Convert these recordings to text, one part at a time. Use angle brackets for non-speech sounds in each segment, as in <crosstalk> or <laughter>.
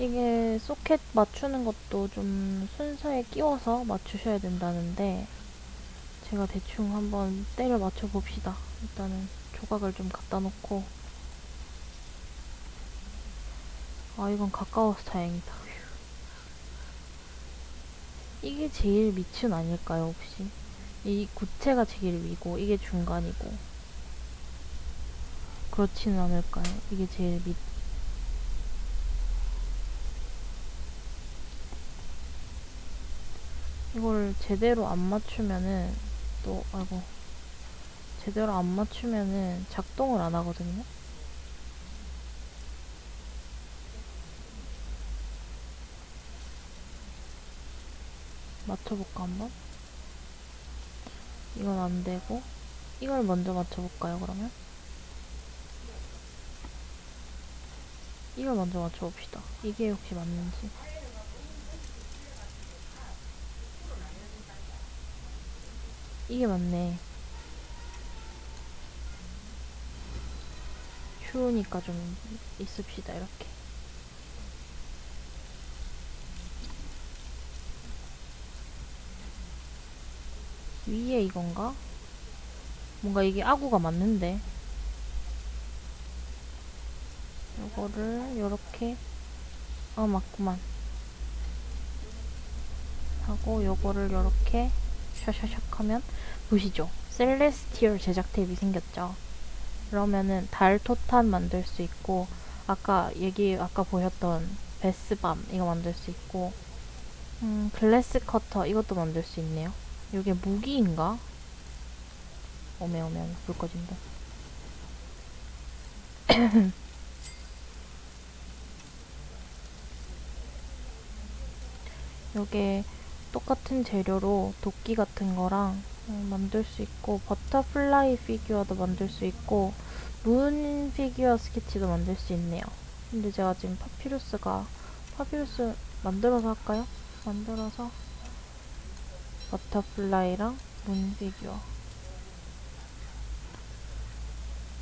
이게 소켓 맞추는 것도 좀 순서에 끼워서 맞추셔야 된다는데 제가 대충 한번 때려 맞춰 봅시다. 일단은 조각을 좀 갖다 놓고 아 이건 가까워서 다행이다. 휴. 이게 제일 밑은 아닐까요 혹시? 이 구체가 제일 위고 이게 중간이고 그렇지는 않을까요? 이게 제일 밑 이걸 제대로 안 맞추면은 또 아이고 제대로 안 맞추면은 작동을 안 하거든요. 맞춰볼까 한번? 이건 안 되고 이걸 먼저 맞춰볼까요 그러면? 이걸 먼저 맞춰봅시다. 이게 혹시 맞는지. 이게 맞네. 추우니까 좀 있읍시다, 이렇게. 위에 이건가? 뭔가 이게 아구가 맞는데. 요거를 요렇게 어 맞구만 하고 요거를 요렇게 샤샤샥 하면 보시죠. 셀레스티얼 제작 탭이 생겼죠. 그러면은 달 토탄 만들 수 있고 아까 얘기 아까 보셨던 베스밤 이거 만들 수 있고 음 글래스 커터 이것도 만들 수 있네요. 요게 무기인가? 오메 오메 오메 불 꺼진다. <clears throat> 요게 똑같은 재료로 도끼 같은 거랑 어, 만들 수 있고 버터플라이 피규어도 만들 수 있고 문 피규어 스케치도 만들 수 있네요. 근데 제가 지금 파피루스가 파피루스 만들어서 할까요? 만들어서 버터플라이랑 문 피규어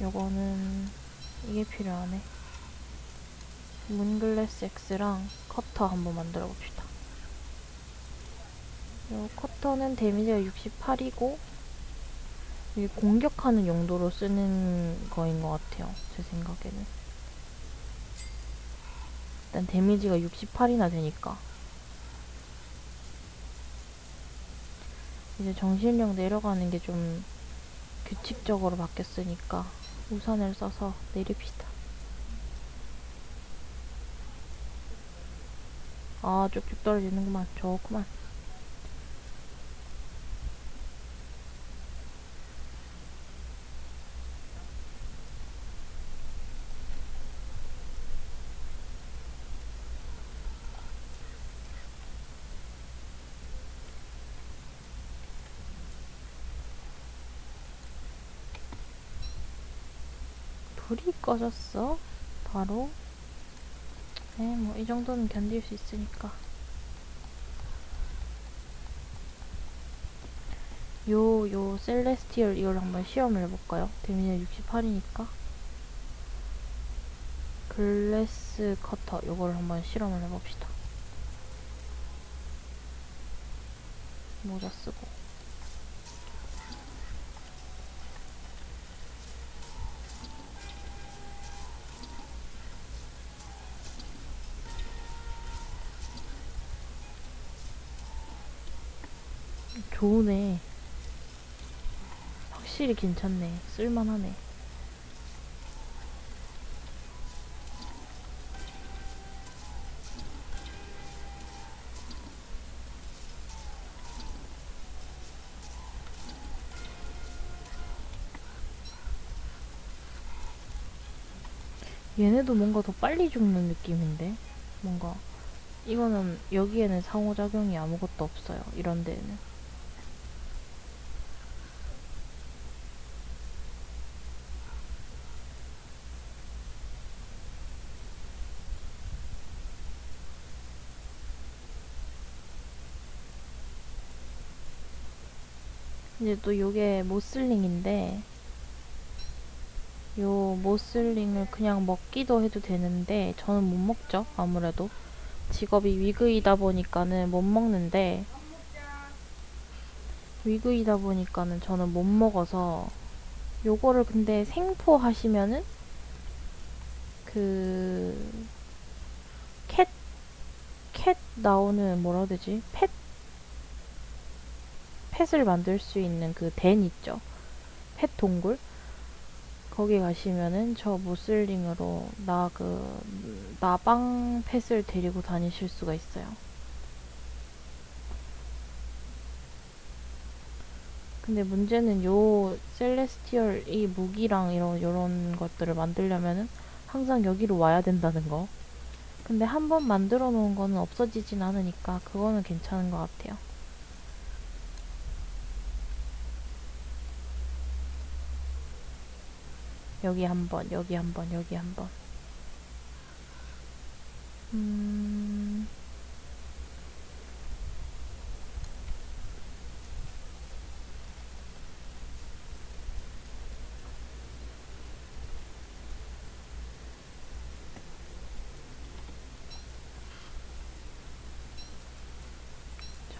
요거는 이게 필요하네. 문글래스 X랑 커터 한번 만들어 봅시다. 요 커터는 데미지가 68이고 이게 공격하는 용도로 쓰는 거인 것 같아요. 제 생각에는. 일단 데미지가 68이나 되니까. 이제 정신력 내려가는 게 좀 규칙적으로 바뀌었으니까 우산을 써서 내립시다. 아, 쭉쭉 떨어지는구만. 좋구만. 불이 꺼졌어? 바로? 에, 뭐, 이 정도는 견딜 수 있으니까. 요, 요, 셀레스티얼 이걸 한번 시험을 해볼까요? 데미지가 68이니까. 글래스 커터, 요걸 한번 실험을 해봅시다. 모자 쓰고. 좋으네. 확실히 괜찮네. 쓸만하네. 얘네도 뭔가 더 빨리 죽는 느낌인데? 뭔가 이거는 여기에는 상호작용이 아무것도 없어요. 이런 데에는. 이제 또 요게 모슬링인데 요 모슬링을 그냥 먹기도 해도 되는데 저는 못 먹죠 아무래도 직업이 위그이다 보니까는 못 먹는데 위그이다 보니까는 저는 못 먹어서 요거를 근데 생포 하시면은 그 캣, 캣 나오는 뭐라 해야 되지? 펫? 펫을 만들 수 있는 그 덴 있죠? 펫 동굴? 거기 가시면은 저 무슬링으로 나 그 나방 펫을 데리고 다니실 수가 있어요. 근데 문제는 요 셀레스티얼 이 무기랑 이런 요런 것들을 만들려면은 항상 여기로 와야 된다는 거. 근데 한 번 만들어 놓은 거는 없어지진 않으니까 그거는 괜찮은 것 같아요. 여기 한 번, 여기 한 번, 여기 한 번. 음,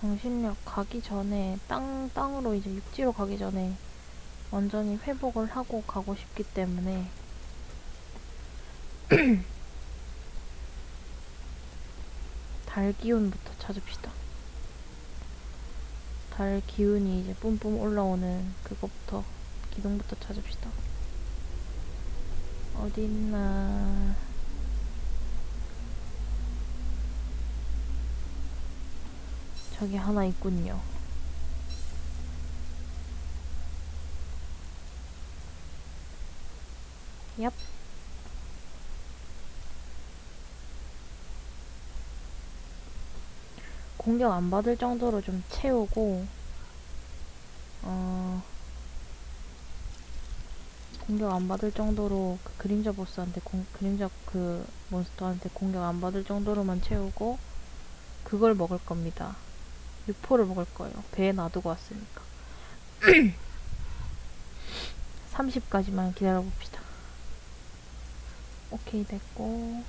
정신력 가기 전에 땅, 땅으로 이제 육지로 가기 전에 완전히 회복을 하고 가고 싶기 때문에 <clears throat> 달 기운부터 찾읍시다. 달 기운이 이제 뿜뿜 올라오는 그거부터 기둥부터 찾읍시다. 어디 있나? 저기 하나 있군요. 얍. 공격 안 받을 정도로 좀 채우고, 어, 공격 안 받을 정도로 그 그림자 보스한테 공, 그림자 그 몬스터한테 공격 안 받을 정도로만 채우고, 그걸 먹을 겁니다. 육포를 먹을 거예요. 배에 놔두고 왔으니까. 30까지만 기다려 봅시다. 오케이 됐고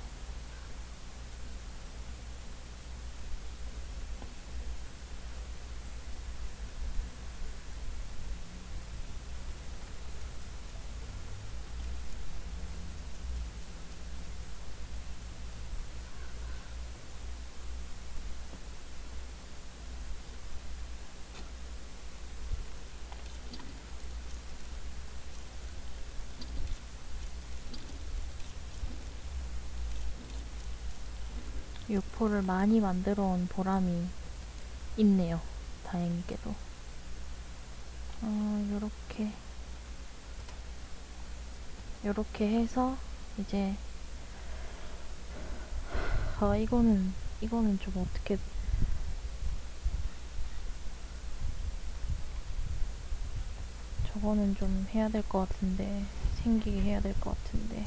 육포를 많이 만들어 온 보람이 있네요. 다행히게도. 어, 요렇게. 요렇게 해서, 이제, 아, 이거는, 이거는 좀 어떻게, 저거는 좀 해야 될 것 같은데, 생기게 해야 될 것 같은데.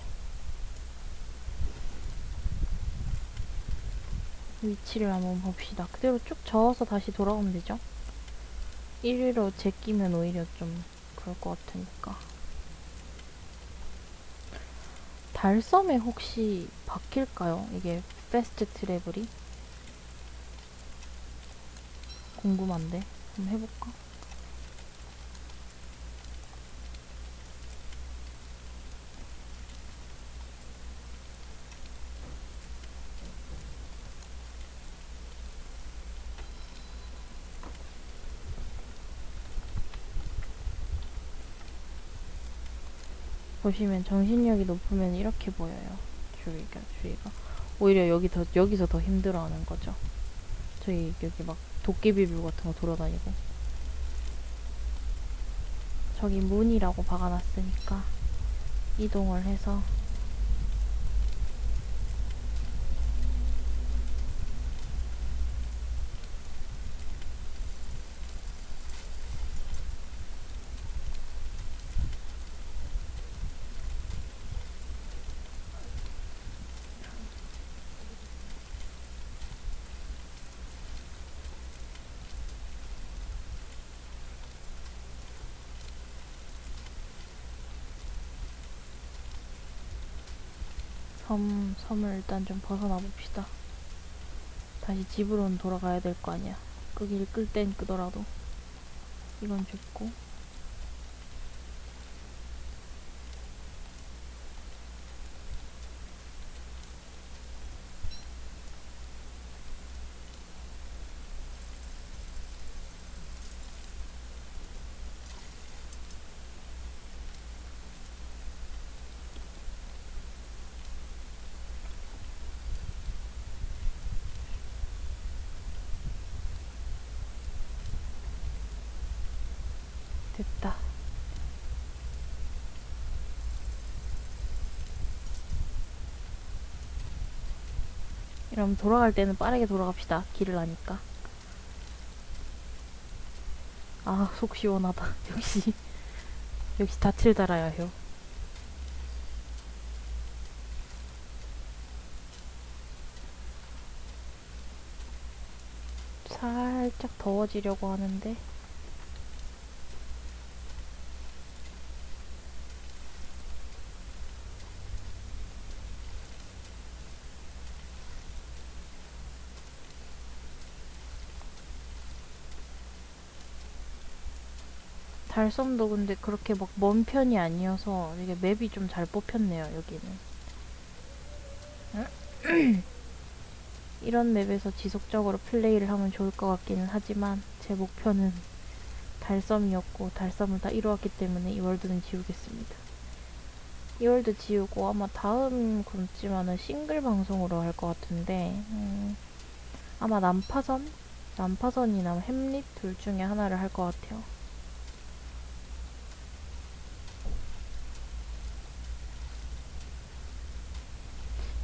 위치를 한번 봅시다. 그대로 쭉 저어서 다시 돌아오면 되죠? 1위로 제끼면 오히려 좀 그럴 것 같으니까. 달섬에 혹시 바뀔까요? 이게 패스트 트래블이? 궁금한데. 한번 해볼까? 보시면 정신력이 높으면 이렇게 보여요. 주위가 주위가 오히려 여기 더 여기서 더 힘들어하는 거죠. 저희 여기 막 도깨비불 같은 거 돌아다니고 저기 문이라고 박아놨으니까 이동을 해서 섬 섬을 일단 좀 벗어나 봅시다. 다시 집으로는 돌아가야 될 거 아니야. 끄길 끌땐 끄더라도. 이건 줍고. 됐다. 이러면 돌아갈 때는 빠르게 돌아갑시다. 길을 아니까. 아, 속 시원하다. <laughs> 역시. 역시 다칠 달아야 해요. 살짝 더워지려고 하는데. 달섬도 근데 그렇게 막 먼 편이 아니어서 이게 맵이 좀 잘 뽑혔네요, 여기는. <clears throat> 이런 맵에서 지속적으로 플레이를 하면 좋을 것 같기는 하지만 제 목표는 달섬이었고 달섬을 다 이루었기 때문에 이 월드는 지우겠습니다. 이 월드 지우고 아마 다음 그쯤에는 싱글 방송으로 할 것 같은데 음, 아마 난파선? 난파선이나 햄릿 둘 중에 하나를 할 것 같아요.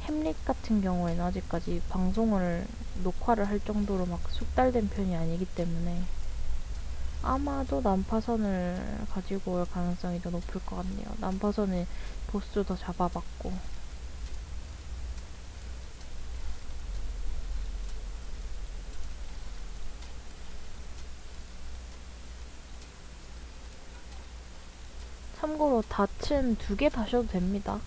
햄릿 같은 경우에는 아직까지 방송을 녹화를 할 정도로 막 숙달된 편이 아니기 때문에 아마도 난파선을 가지고 올 가능성이 더 높을 것 같네요. 난파선은 보스도 잡아봤고 참고로 닻은 두 개 다셔도 됩니다.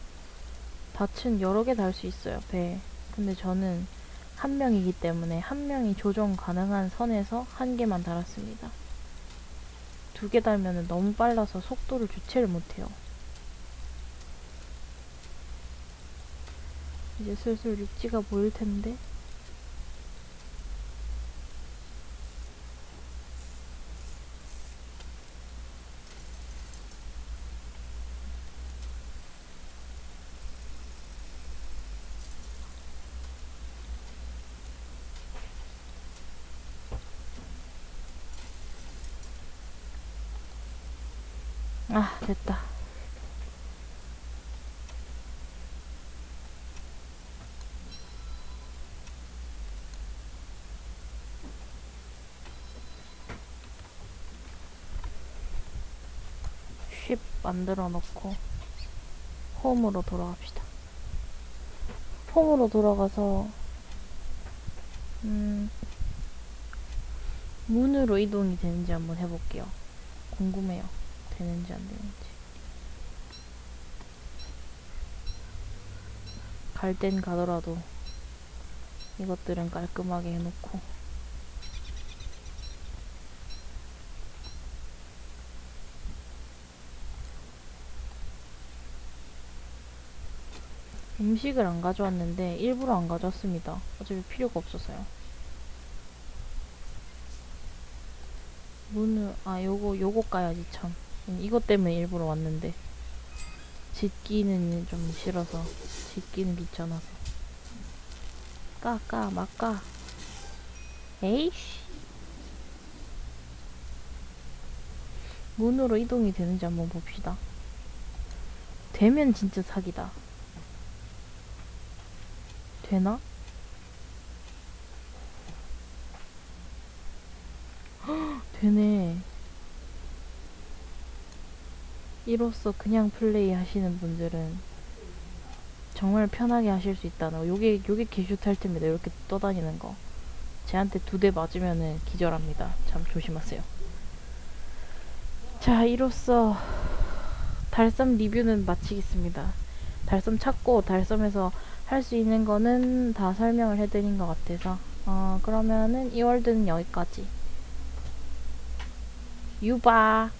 닻은 여러 개 달 수 있어요, 배. 근데 저는 한 명이기 때문에 한 명이 조정 가능한 선에서 한 개만 달았습니다. 두 개 달면은 너무 빨라서 속도를 주체를 못해요. 이제 슬슬 육지가 보일 텐데. 아, 됐다. 쉽 만들어 놓고 홈으로 돌아갑시다. 홈으로 돌아가서 음, 문으로 이동이 되는지 한번 해볼게요. 궁금해요. 되는지 안 되는지. 갈 땐 가더라도 이것들은 깔끔하게 해놓고 음식을 안 가져왔는데 일부러 안 가져왔습니다. 어차피 필요가 없어서요. 문을 아 요거 요거 까야지 참. 음, 이것 때문에 일부러 왔는데. 짓기는 좀 싫어서 짓기는 귀찮아서. 까까 막까. 에이씨. 문으로 이동이 되는지 한번 봅시다. 되면 진짜 사기다. 되나? 헉, <gasps> 되네 이로써 그냥 플레이 하시는 분들은 정말 편하게 하실 수 있다는 거. 요게, 요게 개슈탈트입니다. 이렇게 떠다니는 거. 쟤한테 두 대 맞으면은 기절합니다. 참 조심하세요. 자, 이로써 달섬 리뷰는 마치겠습니다. 달섬 찾고 달섬에서 할 수 있는 거는 다 설명을 해드린 것 같아서 어, 그러면은 이 월드는 여기까지. 유바.